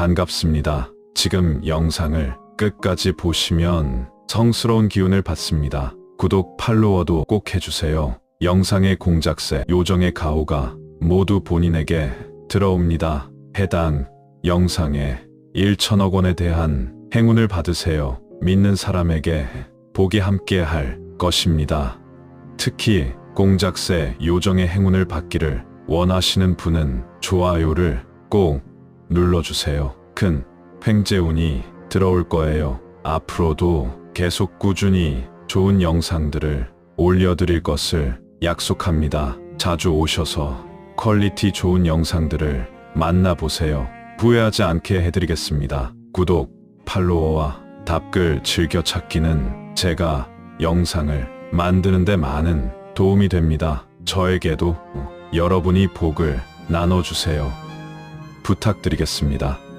반갑습니다. 지금 영상을 끝까지 보시면 성스러운 기운을 받습니다. 구독, 팔로워도 꼭 해주세요. 영상의 공작새, 요정의 가오가 모두 본인에게 들어옵니다. 해당 영상에 1천억 원에 대한 행운을 받으세요. 믿는 사람에게 복이 함께 할 것입니다. 특히 공작새 요정의 행운을 받기를 원하시는 분은 좋아요를 꼭 눌러주세요. 큰 횡재운이 들어올 거예요. 앞으로도 계속 꾸준히 좋은 영상들을 올려드릴 것을 약속합니다. 자주 오셔서 퀄리티 좋은 영상들을 만나보세요. 후회하지 않게 해드리겠습니다. 구독, 팔로워와 답글 즐겨 찾기는 제가 영상을 만드는데 많은 도움이 됩니다. 저에게도 여러분이 복을 나눠주세요. 부탁드리겠습니다.